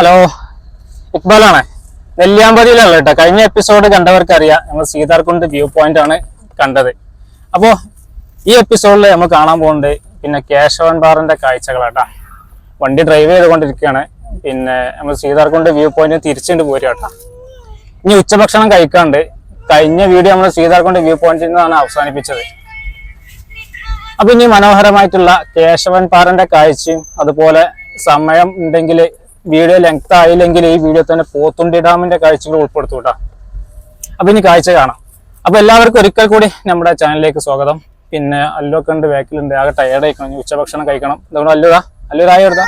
Hello ഇക്ബാലാണ്. നെല്ലിയാമ്പതിയിലുള്ള കേട്ടോ. കഴിഞ്ഞ episode കണ്ടവർക്ക് അറിയാം നമ്മൾ സീതാർകുണ്ട് വ്യൂ പോയിന്റ് ആണ് കണ്ടത്. അപ്പോൾ ഈ എപ്പിസോഡിൽ നമ്മൾ കാണാൻ പോകുന്നത് പിന്നെ കേശവൻ ബാറിന്റെ കാഴ്ചകളാട്ടാ വണ്ടി ഡ്രൈവ് ചെയ്തുകൊണ്ടിരിക്കുകയാണ്. പിന്നെ നമ്മൾ സീതാർകുണ്ട് വ്യൂ പോയിന്റ് തിരിച്ചുകൊണ്ട് പോരുക കേട്ടോ. ഇനി ഉച്ചഭക്ഷണം കഴിക്കാണ്ട് കഴിഞ്ഞ വീഡിയോ നമ്മൾ സീതാർകുണ്ട് വ്യൂ പോയിന്റിൽ നിന്നാണ് അവസാനിപ്പിച്ചത്. അപ്പൊ ഇനി മനോഹരമായിട്ടുള്ള കേശവൻ പാറന്റെ കാഴ്ചയും അതുപോലെ സമയം ഉണ്ടെങ്കിൽ വീഡിയോ ലെങ്ത് ആയില്ലെങ്കിൽ ഈ വീഡിയോ തന്നെ പോത്തുണ്ടി ഡാമിന്റെ കാഴ്ചകൾ ഉൾപ്പെടുത്തു കേട്ടോ. അപ്പൊ ഇനി കാഴ്ച കാണാം. അപ്പൊ എല്ലാവർക്കും ഒരിക്കൽ കൂടി നമ്മുടെ ചാനലിലേക്ക് സ്വാഗതം. പിന്നെ അല്ലൊക്കെ ഉണ്ട് ബാക്കിലുണ്ട് ആകെ ടയർഡ് ആയിക്കണം. ഉച്ചഭക്ഷണം കഴിക്കണം. അതുകൊണ്ട് അല്ലുതാ അല്ലുരായ എടുത്താ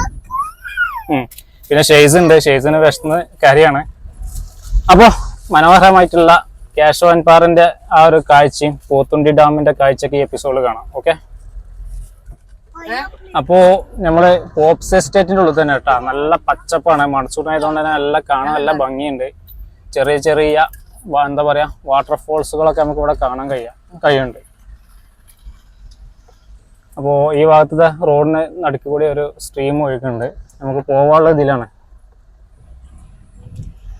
പിന്നെ ഷെയ്സ് ഉണ്ട്. ഷെയ്സിന് വിശന്ന് കരിയാണ്. അപ്പോൾ മനോഹരമായിട്ടുള്ള പാറിന്റെ ആ ഒരു കാഴ്ചയും പോത്തുണ്ടി ഡാമിന്റെ കാഴ്ചക്ക് ഈ എപ്പിസോഡ് കാണാം. ഓക്കെ അപ്പോ നമ്മൾ പോപ്സ് എസ്റ്റേറ്റിന്റെ ഉള്ളിൽ തന്നെ കേട്ടാ. നല്ല പച്ചപ്പാണ്. മൺസൂൺ ആയതുകൊണ്ട് തന്നെ നല്ല കാണാൻ നല്ല ഭംഗിയുണ്ട്. ചെറിയ ചെറിയ എന്താ പറയാ വാട്ടർഫോൾസുകളൊക്കെ നമുക്ക് ഇവിടെ കാണാൻ കഴിയാം കഴിയുന്നുണ്ട്. അപ്പോൾ ഈ ഭാഗത്തെ റോഡിന് നടുക്ക് കൂടി ഒരു സ്ട്രീം ഒഴുകുന്നുണ്ട് നമുക്ക് പോവാനുള്ള ഇതിലാണ്.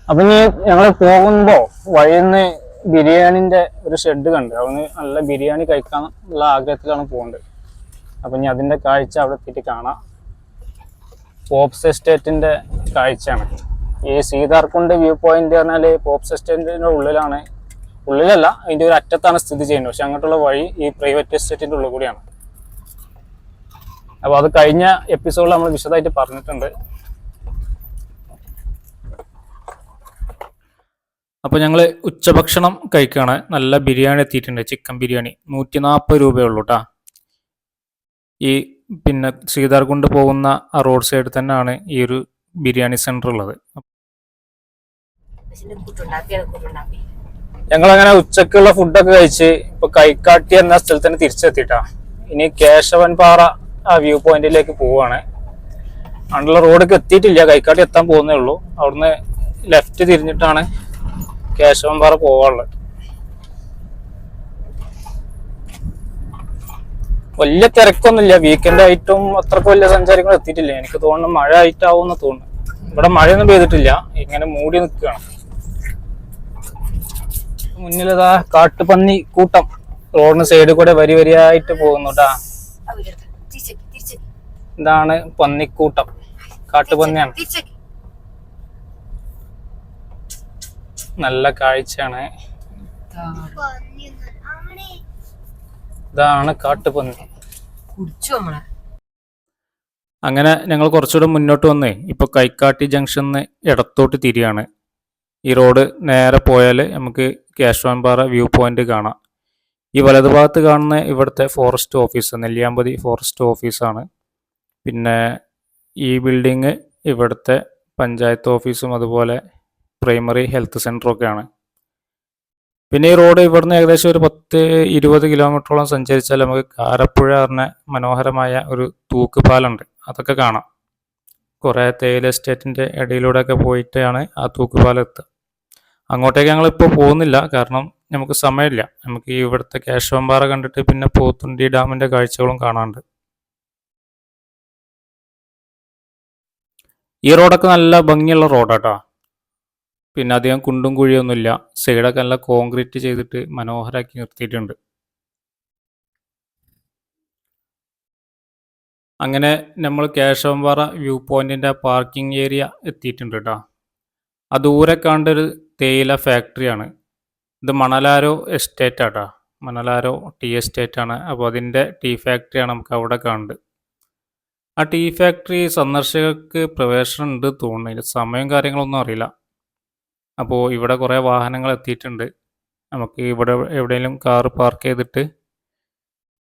അപ്പൊ ഇനി ഞങ്ങൾ പോകുമ്പോ വഴിന്ന് ബിരിയാണിന്റെ ഒരു ഷെഡ് കണ്ട്. അവന് നല്ല ബിരിയാണി കഴിക്കാൻ ഉള്ള ആഗ്രഹത്തിലാണ് പോകുന്നത് അപ്പൊ ഇനി അതിന്റെ കാഴ്ച അവിടെ എത്തിയിട്ട് കാണാം. പോപ്സ് എസ്റ്റേറ്റിന്റെ കാഴ്ചയാണ്. ഈ സീതാർകുണ്ട് വ്യൂ പോയിന്റ് പറഞ്ഞാൽ പോപ്സ് എസ്റ്റേറ്റിന്റെ ഉള്ളിലാണ്. ഉള്ളിലല്ല അതിന്റെ ഒരു അറ്റത്താണ് സ്ഥിതി ചെയ്യുന്നത്. പക്ഷെ അങ്ങോട്ടുള്ള വഴി ഈ പ്രൈവറ്റ് എസ്റ്റേറ്റിന്റെ ഉള്ളിൽ കൂടിയാണ്. അപ്പോൾ അത് കഴിഞ്ഞ എപ്പിസോഡിൽ നമ്മൾ വിശദമായിട്ട് പറഞ്ഞിട്ടുണ്ട്. അപ്പോൾ ഞങ്ങൾ ഉച്ചഭക്ഷണം കഴിക്കുകയാണ് നല്ല ബിരിയാണി എത്തിയിട്ടുണ്ട്. ചിക്കൻ ബിരിയാണി. നൂറ്റി നാൽപ്പത് രൂപയുള്ളൂ കേട്ടോ ഈ പിന്നെ ശ്രീധാർകുണ്ട് പോകുന്ന ആ റോഡ് സൈഡിൽ തന്നെയാണ് ഈ ഒരു ബിരിയാണി സെന്റർ ഉള്ളത്. ഞങ്ങൾ അങ്ങനെ ഉച്ചക്കുള്ള ഫുഡൊക്കെ കഴിച്ച് ഇപ്പൊ കൈക്കാട്ടി എന്ന സ്ഥലത്ത് തന്നെ തിരിച്ചെത്തിട്ടാ ഇനി കേശവൻ പാറ ആ വ്യൂ പോയിന്റിലേക്ക് പോവാണ്. അണ്ടുള്ള റോഡൊക്കെ എത്തിയിട്ടില്ല. കൈക്കാട്ടി എത്താൻ പോകുന്നേ ഉള്ളൂ. അവിടുന്ന് ലെഫ്റ്റ് തിരിഞ്ഞിട്ടാണ് കേശവൻ പാറ പോവാനുള്ളത്. വലിയ തിരക്കൊന്നുമില്ല. വീക്കെൻഡ് ആയിട്ടും അത്രയ്ക്ക് വലിയ സഞ്ചാരികൾ എത്തിയിട്ടില്ല. എനിക്ക് തോന്നുന്നു മഴ ആയിട്ടാവും എന്ന് തോന്നുന്നു. ഇവിടെ മഴയൊന്നും പെയ്തിട്ടില്ല. ഇങ്ങനെ മൂടി നിൽക്കുകയാണ്. മുന്നിലതാ കാട്ടുപന്നി കൂട്ടം. റോഡിന് സൈഡിൽ കൂടെ വരി വരിയായിട്ട് പോകുന്നുട്ടാ ഇതാണ് പന്നിക്കൂട്ടം. കാട്ടുപന്നിയാണ്. നല്ല കാഴ്ചയാണ്. ഇതാണ് കാട്ടുപന്നി. അങ്ങനെ ഞങ്ങൾ കുറച്ചുകൂടെ മുന്നോട്ട് വന്നേ. ഇപ്പൊ കൈക്കാട്ടി ജംഗ്ഷനിൽ ഇടത്തോട്ട് തിരിയാണ്. ഈ റോഡ് നേരെ പോയാൽ നമുക്ക് കേശവാൻപാറ വ്യൂ പോയിന്റ് കാണാം. ഈ വലതുഭാഗത്ത് കാണുന്ന ഇവിടുത്തെ ഫോറസ്റ്റ് ഓഫീസ് നെല്ലിയാമ്പതി ഫോറസ്റ്റ് ഓഫീസാണ് പിന്നെ ഈ ബിൽഡിങ് ഇവിടുത്തെ പഞ്ചായത്ത് ഓഫീസും അതുപോലെ പ്രൈമറി ഹെൽത്ത് സെന്ററും ഒക്കെയാണ്. പിന്നെ ഈ റോഡ് ഇവിടുന്ന് ഏകദേശം ഒരു പത്ത് ഇരുപത് കിലോമീറ്ററോളം സഞ്ചരിച്ചാൽ നമുക്ക് കാരപ്പുഴ പറഞ്ഞ മനോഹരമായ ഒരു തൂക്കുപാലുണ്ട് അതൊക്കെ കാണാം. കുറേ തേയില എസ്റ്റേറ്റിന്റെ ഇടയിലൂടെയൊക്കെ പോയിട്ടാണ് ആ തൂക്കുപാലം എത്തുക. അങ്ങോട്ടേക്ക് ഞങ്ങളിപ്പോൾ പോകുന്നില്ല. കാരണം നമുക്ക് സമയമില്ല. നമുക്ക് ഇവിടുത്തെ കേശവമ്പാറ കണ്ടിട്ട് പിന്നെ പോത്തുണ്ടി ഡാമിന്റെ കാഴ്ചകളും കാണാനുണ്ട്. ഈ റോഡൊക്കെ നല്ല ഭംഗിയുള്ള റോഡാട്ടോ. പിന്നെ അധികം കുണ്ടും കുഴിയൊന്നുമില്ല. സൈഡൊക്കെ നല്ല കോൺക്രീറ്റ് ചെയ്തിട്ട് മനോഹരമാക്കി നിർത്തിയിട്ടുണ്ട്. അങ്ങനെ നമ്മൾ കേശവമ്പാറ വ്യൂ പോയിന്റിന്റെ പാർക്കിംഗ് ഏരിയ എത്തിയിട്ടുണ്ട് കേട്ടോ. ആ ദൂരെ കണ്ടൊരു തേയില ഫാക്ടറിയാണ് ഇത് മണലാരോ എസ്റ്റേറ്റ് ആട്ടോ മണലാരോ ടീ എസ്റ്റേറ്റ് ആണ്. അപ്പോൾ അതിന്റെ ടീ ഫാക്ടറിയാണ് നമുക്ക് അവിടെ കാണുന്നത്. ആ ടീ ഫാക്ടറി സന്ദർശകർക്ക് പ്രവേശനം ഉണ്ട് തോന്നുന്നില്ല സമയം കാര്യങ്ങളൊന്നും അറിയില്ല. അപ്പോൾ ഇവിടെ കുറേ വാഹനങ്ങൾ എത്തിയിട്ടുണ്ട്. നമുക്ക് ഇവിടെ എവിടെയെങ്കിലും കാർ പാർക്ക് ചെയ്തിട്ട്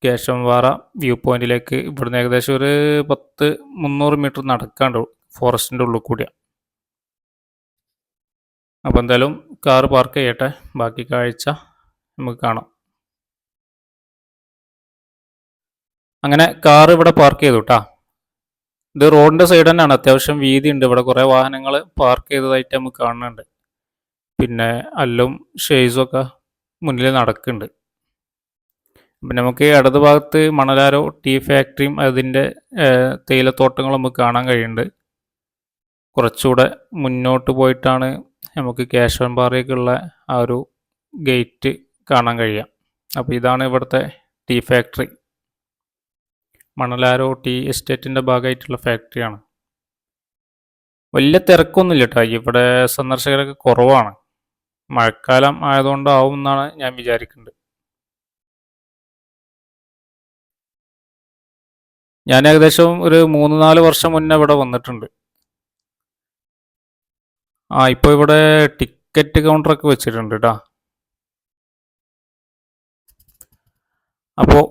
കേശവംപാറ വ്യൂ പോയിന്റിലേക്ക് ഇവിടുന്ന് ഏകദേശം ഒരു പത്ത് മുന്നൂറ് മീറ്റർ നടക്കാണ്ട് ഫോറസ്റ്റിന്റെ ഉള്ളിൽ കൂടിയാണ് അപ്പോൾ എന്തായാലും കാർ പാർക്ക് ചെയ്യട്ടെ. ബാക്കി കാഴ്ച നമുക്ക് കാണാം. അങ്ങനെ കാർ ഇവിടെ പാർക്ക് ചെയ്തു കേട്ടാ ഇത് റോഡിന്റെ സൈഡ് തന്നെയാണ്. അത്യാവശ്യം വീതി ഉണ്ട് ഇവിടെ കുറേ വാഹനങ്ങൾ പാർക്ക് ചെയ്തതായിട്ട് നമുക്ക് കാണുന്നുണ്ട്. പിന്നെ അല്ലും ഷെയ്സും ഒക്കെ മുന്നിൽ നടക്കുന്നുണ്ട്. പിന്നെ നമുക്ക് ഇടത് ഭാഗത്ത് മണലാരോ ടീ ഫാക്ടറിയും അതിന്റെ തേയിലത്തോട്ടങ്ങളും നമുക്ക് കാണാൻ കഴിയുന്നുണ്ട്. കുറച്ചുകൂടെ മുന്നോട്ട് പോയിട്ടാണ് നമുക്ക് കേശവൻപാറയ്ക്കുള്ള ആ ഒരു ഗേറ്റ് കാണാൻ കഴിയുക. അപ്പോൾ ഇതാണ് ഇവിടുത്തെ ടീ ഫാക്ടറി. മണലാരോ ടീ എസ്റ്റേറ്റിന്റെ ഭാഗമായിട്ടുള്ള ഫാക്ടറിയാണ്. വലിയ തിരക്കൊന്നുമില്ല കേട്ടോ. ഇവിടെ സന്ദർശകരൊക്കെ കുറവാണ്. മഴക്കാലം ആയതുകൊണ്ടാവും എന്നാണ് ഞാൻ വിചാരിക്കുന്നത്. ഞാൻ ഏകദേശം ഒരു മൂന്ന് നാല് വർഷം മുന്നേ ഇവിടെ വന്നിട്ടുണ്ട്. ആ ഇപ്പോൾ ഇവിടെ ടിക്കറ്റ് കൗണ്ടറൊക്കെ വെച്ചിട്ടുണ്ട് കേട്ടോ അപ്പോൾ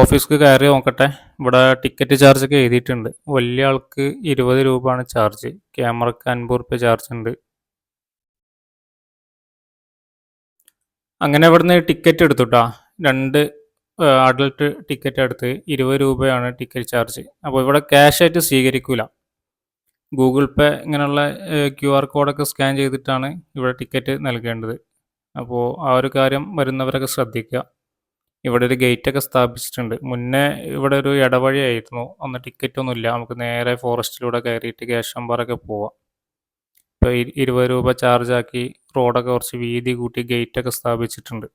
ഓഫീസിൽ കയറി നോക്കട്ടെ. ഇവിടെ ടിക്കറ്റ് ചാർജ് ഒക്കെ എഴുതിയിട്ടുണ്ട്. വലിയ ആൾക്ക് ഇരുപത് രൂപയാണ് ചാർജ്. ക്യാമറക്ക് അൻപത് റുപ്യ ചാർജ് ഉണ്ട്. അങ്ങനെ ഇവിടുന്ന് ടിക്കറ്റ് എടുത്തുട്ടാ. രണ്ട് അഡൾട്ട് ടിക്കറ്റ് എടുത്ത് ഇരുപത് രൂപയാണ് ടിക്കറ്റ് ചാർജ് അപ്പോൾ ഇവിടെ ക്യാഷ് ആയിട്ട് സ്വീകരിക്കൂല. ഗൂഗിൾ പേ ഇങ്ങനെയുള്ള ക്യു ആർ കോഡൊക്കെ സ്കാൻ ചെയ്തിട്ടാണ് ഇവിടെ ടിക്കറ്റ് നൽകേണ്ടത്. അപ്പോൾ ആ ഒരു കാര്യം വരുന്നവരൊക്കെ ശ്രദ്ധിക്കുക. ഇവിടെ ഒരു ഗേറ്റൊക്കെ സ്ഥാപിച്ചിട്ടുണ്ട്. മുന്നേ ഇവിടെ ഒരു ഇടവഴിയായിരുന്നു. അന്ന് ടിക്കറ്റ് ഒന്നുമില്ല. നമുക്ക് നേരെ ഫോറസ്റ്റിലൂടെ കയറിയിട്ട് കേശവമ്പാറൊക്കെ പോവാം. ഇപ്പോൾ ഇരുപത് രൂപ ചാർജാക്കി റോഡൊക്കെ കുറച്ച് വീതി കൂട്ടി ഗേറ്റൊക്കെ സ്ഥാപിച്ചിട്ടുണ്ട്.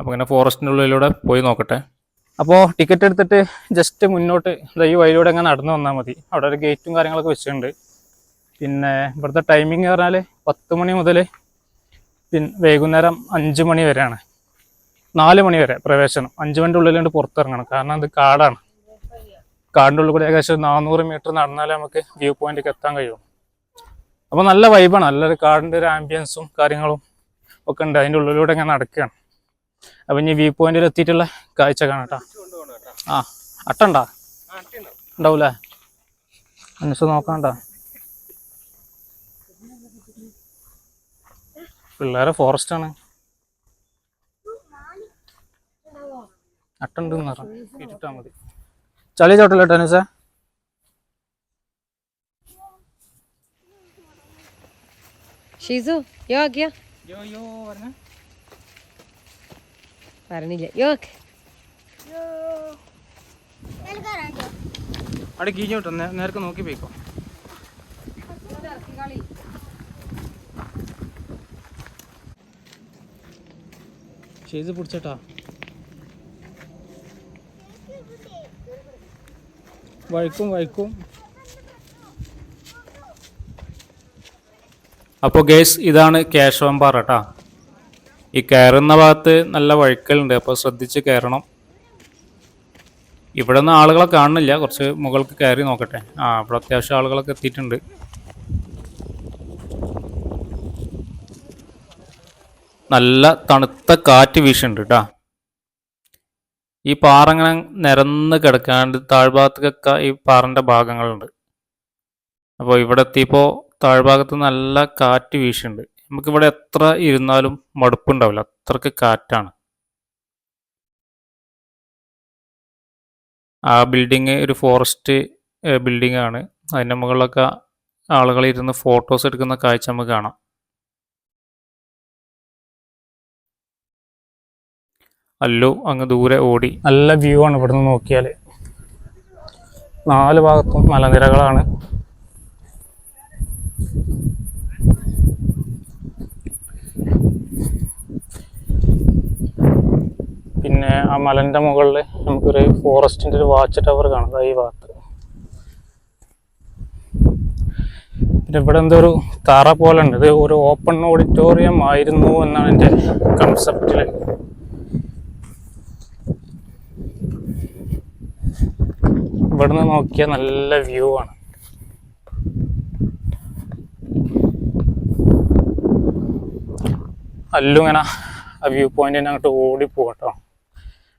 അപ്പോൾ ഇങ്ങനെ ഫോറസ്റ്റിന്റെ ഉള്ളിലൂടെ പോയി നോക്കട്ടെ. അപ്പോൾ ടിക്കറ്റ് എടുത്തിട്ട് ജസ്റ്റ് മുന്നോട്ട് ഈ വഴിയിലൂടെ അങ്ങനെ നടന്നു വന്നാൽ മതി. അവിടെ ഒരു ഗേറ്റും കാര്യങ്ങളൊക്കെ വെച്ചിട്ടുണ്ട്. പിന്നെ ഇവിടുത്തെ ടൈമിംഗ് എന്ന് പറഞ്ഞാൽ പത്ത് മണി മുതൽ പിന്നെ വൈകുന്നേരം അഞ്ച് മണി വരെയാണ്. നാല് മണി വരെ പ്രവേശനം. അഞ്ച് മണിന്റെ ഉള്ളിലുണ്ട് പുറത്തിറങ്ങണം. കാരണം അത് കാടാണ്. കാടിന്റെ ഉള്ളിൽ കൂടി ഏകദേശം നാനൂറ് മീറ്റർ നടന്നാലേ നമുക്ക് വ്യൂ പോയിന്റിലേക്ക് എത്താൻ കഴിയും. അപ്പോൾ നല്ല വൈബാണ് നല്ലൊരു കാടിന്റെ ഒരു ആംബിയൻസും കാര്യങ്ങളും ഒക്കെ ഉണ്ട്. അതിന്റെ ഉള്ളിലൂടെ ഇങ്ങനെ നടക്കുകയാണ് അപ്പം ഇനി വ്യൂ പോയിന്റിൽ എത്തിയിട്ടുള്ള കാഴ്ച കാണട്ടാ ആ അട്ടണ്ടാ? ഉണ്ടാവൂലേ? മനസ്സ് നോക്കണ്ട പിള്ളേരെ ഫോറസ്റ്റ് ആണ്. അട്ടുണ്ട് ഇരുട്ടാ മതി. ചളി ചോട്ടല്ലോ ടെനിസേ ഷിസു യോ പറഞ്ഞില്ല. യോക്ക് അവിടെ കീഞ്ഞോട്ടോ നേരത്തെ നോക്കി പോയിക്കോ. ഷെയ്സ് പിടിച്ചട്ടാ. വഴുക്കും വഴുക്കും. അപ്പോൾ ഗേസ് ഇതാണ് കേശവമ്പാറ കേട്ടാ ഈ കയറുന്ന ഭാഗത്ത് നല്ല വഴുക്കലുണ്ട് അപ്പോൾ ശ്രദ്ധിച്ച് കയറണം. ഇവിടെ നിന്ന് ആളുകളെ കാണുന്നില്ല കുറച്ച് മുകൾക്ക് കയറി നോക്കട്ടെ. ആ ഇവിടെ അത്യാവശ്യം ആളുകളൊക്കെ എത്തിയിട്ടുണ്ട്. നല്ല തണുത്ത കാറ്റ് വീശുന്നുണ്ട് കേട്ടാ ഈ പാറ ഇങ്ങനെ നിരന്ന് കിടക്കാണ്ട് താഴ്ഭാഗത്തൊക്കെ ഈ പാറന്റെ ഭാഗങ്ങളുണ്ട്. അപ്പോൾ ഇവിടെ എത്തിയപ്പോൾ താഴ്ഭാഗത്ത് നല്ല കാറ്റ് വീശുന്നുണ്ട് നമുക്കിവിടെ എത്ര ഇരുന്നാലും മടുപ്പുണ്ടാവില്ല. അത്രയ്ക്ക് കാറ്റാണ്. ആ ബിൽഡിങ് ഒരു ഫോറസ്റ്റ് ബിൽഡിംഗ് ആണ് അതിന്റെ മുകളിലൊക്കെ ആളുകൾ ഇരുന്ന് ഫോട്ടോസ് എടുക്കുന്ന കാഴ്ച നമുക്ക് കാണാം. അല്ലു അങ്ങ് ദൂരെ ഓടി. നല്ല വ്യൂ ആണ് ഇവിടുന്ന് നോക്കിയാൽ നാല് ഭാഗത്തും മലനിരകളാണ്. പിന്നെ ആ മലന്റെ മുകളിൽ നമുക്കൊരു ഫോറസ്റ്റിന്റെ ഒരു വാച്ച് ടവർ കാണാം. ഈ ഭാഗത്ത്. പിന്നെ ഇവിടെ എന്തോ ഒരു തറ പോലെ ഉണ്ട്. ഇത് ഒരു ഓപ്പൺ ഓഡിറ്റോറിയം ആയിരുന്നു എന്നാണ് എന്റെ കൺസെപ്റ്റിൽ ഇവിടുന്ന് നോക്കിയാൽ നല്ല വ്യൂ ആണ്. അല്ലുങ്ങനെ ആ വ്യൂ പോയിന്റിന് അങ്ങോട്ട് ഓടിപ്പോകട്ടോ.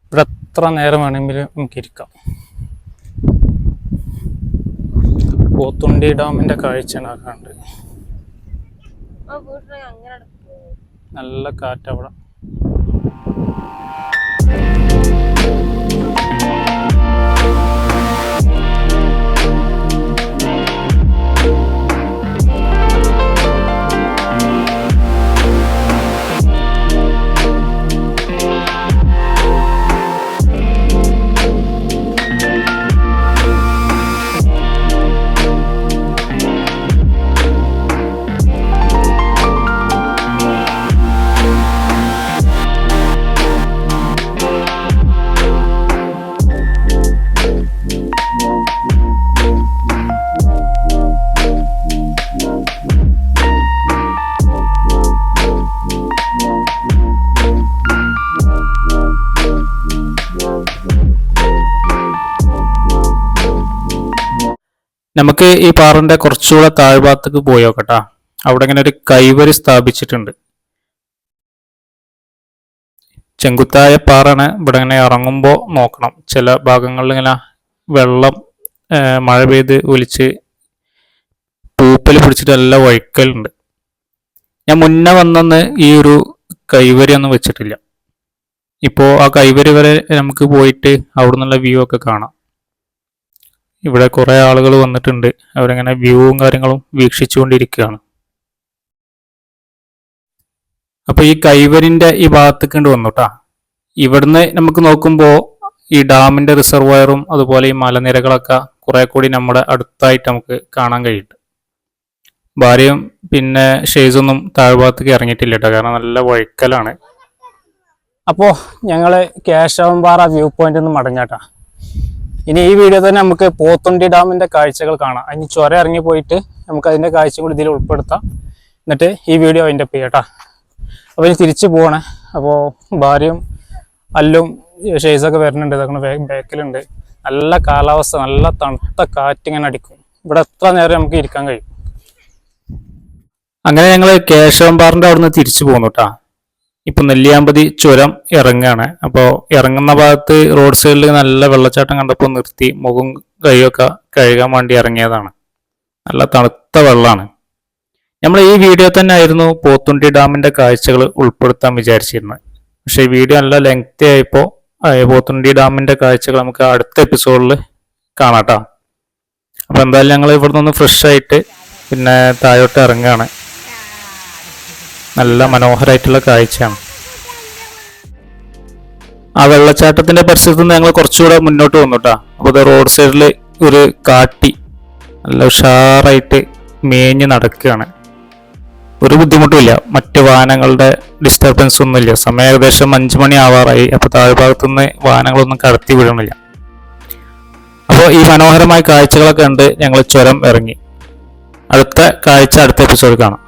ഇവിടെ എത്ര നേരം വേണമെങ്കിലും നമുക്ക് ഇരിക്കാം. പോത്തുണ്ടി ഡാമിന്റെ കാഴ്ചയാണ് ഉണ്ടാക്കാണ്ട്. നല്ല കാറ്റ് നമുക്ക് ഈ പാറന്റെ കുറച്ചുകൂടെ താഴ്ഭാഗത്തേക്ക് പോയി കേട്ടാ. അവിടെ ഇങ്ങനെ ഒരു കൈവരി സ്ഥാപിച്ചിട്ടുണ്ട്. ചെങ്കുത്തായ പാറാണ് ഇവിടെ ഇങ്ങനെ ഇറങ്ങുമ്പോൾ നോക്കണം. ചില ഭാഗങ്ങളിൽ ഇങ്ങനെ വെള്ളം മഴ പെയ്ത് ഒലിച്ച് പൂപ്പൽ പിടിച്ചിട്ട് നല്ല വഴിക്കലുണ്ട്. ഞാൻ മുന്നേ വന്നെന്ന് ഈ ഒരു കൈവരി ഒന്നും വെച്ചിട്ടില്ല. ഇപ്പോൾ ആ കൈവരി വരെ നമുക്ക് പോയിട്ട് അവിടെ നിന്നുള്ള വ്യൂ ഒക്കെ കാണാം. ഇവിടെ കുറേ ആളുകൾ വന്നിട്ടുണ്ട്. അവരിങ്ങനെ വ്യൂവും കാര്യങ്ങളും വീക്ഷിച്ചുകൊണ്ടിരിക്കുകയാണ്. അപ്പോൾ ഈ കൈവരിന്റെ ഈ ഭാഗത്തേക്ക് കൊണ്ട് വന്നുട്ടാ ഇവിടുന്ന് നമുക്ക് നോക്കുമ്പോൾ ഈ ഡാമിന്റെ റിസർവയറും അതുപോലെ ഈ മലനിരകളൊക്കെ കുറെ കൂടി നമ്മുടെ അടുത്തായിട്ട് നമുക്ക് കാണാൻ കഴിയുന്നുണ്ട്. ഭാര്യയും പിന്നെ ഷെയ്സൊന്നും താഴ്ഭാഗത്തേക്ക് ഇറങ്ങിയിട്ടില്ല കേട്ടോ കാരണം നല്ല വഴുക്കലാണ് അപ്പോൾ ഞങ്ങൾ കേശവൻപാറ വ്യൂ പോയിന്റ് ഒന്ന് മടങ്ങാട്ടാ. ഇനി ഈ വീഡിയോ തന്നെ നമുക്ക് പോത്തുണ്ടി ഡാമിന്റെ കാഴ്ചകൾ കാണാം. അതിന് ചുര ഇറങ്ങി പോയിട്ട് നമുക്ക് അതിന്റെ കാഴ്ച കൂടി ഇതിൽ ഉൾപ്പെടുത്താം. എന്നിട്ട് ഈ വീഡിയോ അതിന്റെ ചെയ്യട്ടാ അപ്പോൾ ഇനി തിരിച്ചു പോകണേ അപ്പോൾ ഭാര്യയും അല്ലും ഷെയ്സൊക്കെ വരുന്നുണ്ട് ഇതൊക്കെ ബാക്കിലുണ്ട്. നല്ല കാലാവസ്ഥ നല്ല തണുത്ത കാറ്റിങ്ങനെ അടിക്കും. ഇവിടെ എത്ര നേരം നമുക്ക് ഇരിക്കാൻ കഴിയും? അങ്ങനെ ഞങ്ങൾ കേശവമ്പാറിന്റെ അവിടുന്ന് തിരിച്ചു പോകുന്നു കേട്ടാ ഇപ്പൊ നെല്ലിയാമ്പതി ചുരം ഇറങ്ങുകയാണ് അപ്പോൾ ഇറങ്ങുന്ന ഭാഗത്ത് റോഡ് സൈഡിൽ നല്ല വെള്ളച്ചാട്ടം കണ്ടപ്പോൾ നിർത്തി. മുഖം കൈയൊക്കെ കഴുകാൻ വേണ്ടി ഇറങ്ങിയതാണ്. നല്ല തണുത്ത വെള്ളമാണ് നമ്മൾ ഈ വീഡിയോ തന്നെ ആയിരുന്നു പോത്തുണ്ടി ഡാമിന്റെ കാഴ്ചകൾ ഉൾപ്പെടുത്താൻ വിചാരിച്ചിരുന്നത്. പക്ഷേ ഈ വീഡിയോ നല്ല ലെങ്തി ആയപ്പോൾ പോത്തുണ്ടി ഡാമിന്റെ കാഴ്ചകൾ നമുക്ക് അടുത്ത എപ്പിസോഡിൽ കാണാട്ടോ. അപ്പൊ എന്തായാലും ഞങ്ങൾ ഇവിടെ നിന്ന് ഫ്രഷ് ആയിട്ട് പിന്നെ താഴോട്ട് ഇറങ്ങുകയാണ് നല്ല മനോഹരമായിട്ടുള്ള കാഴ്ചയാണ്. ആ വെള്ളച്ചാട്ടത്തിന്റെ പരിസരത്ത് നിന്ന് ഞങ്ങൾ കുറച്ചുകൂടെ മുന്നോട്ട് വന്നു കേട്ടോ അപ്പോൾ റോഡ് സൈഡിൽ ഒരു കാട്ടി നല്ല ഉഷാറായിട്ട് മേഞ്ഞ് നടക്കുകയാണ്. ഒരു ബുദ്ധിമുട്ടുമില്ല മറ്റ് വാഹനങ്ങളുടെ ഡിസ്റ്റർബൻസ് ഒന്നുമില്ല സമയം ഏകദേശം അഞ്ചു മണി ആവാറായി. അപ്പോൾ താഴ്ഭാഗത്തുനിന്ന് വാഹനങ്ങളൊന്നും കടത്തി വിടണില്ല. അപ്പോൾ ഈ മനോഹരമായ കാഴ്ചകളൊക്കെ ഉണ്ട് ഞങ്ങൾ ചുരം ഇറങ്ങി. അടുത്ത കാഴ്ച അടുത്ത എപ്പിസോഡ് കാണാം.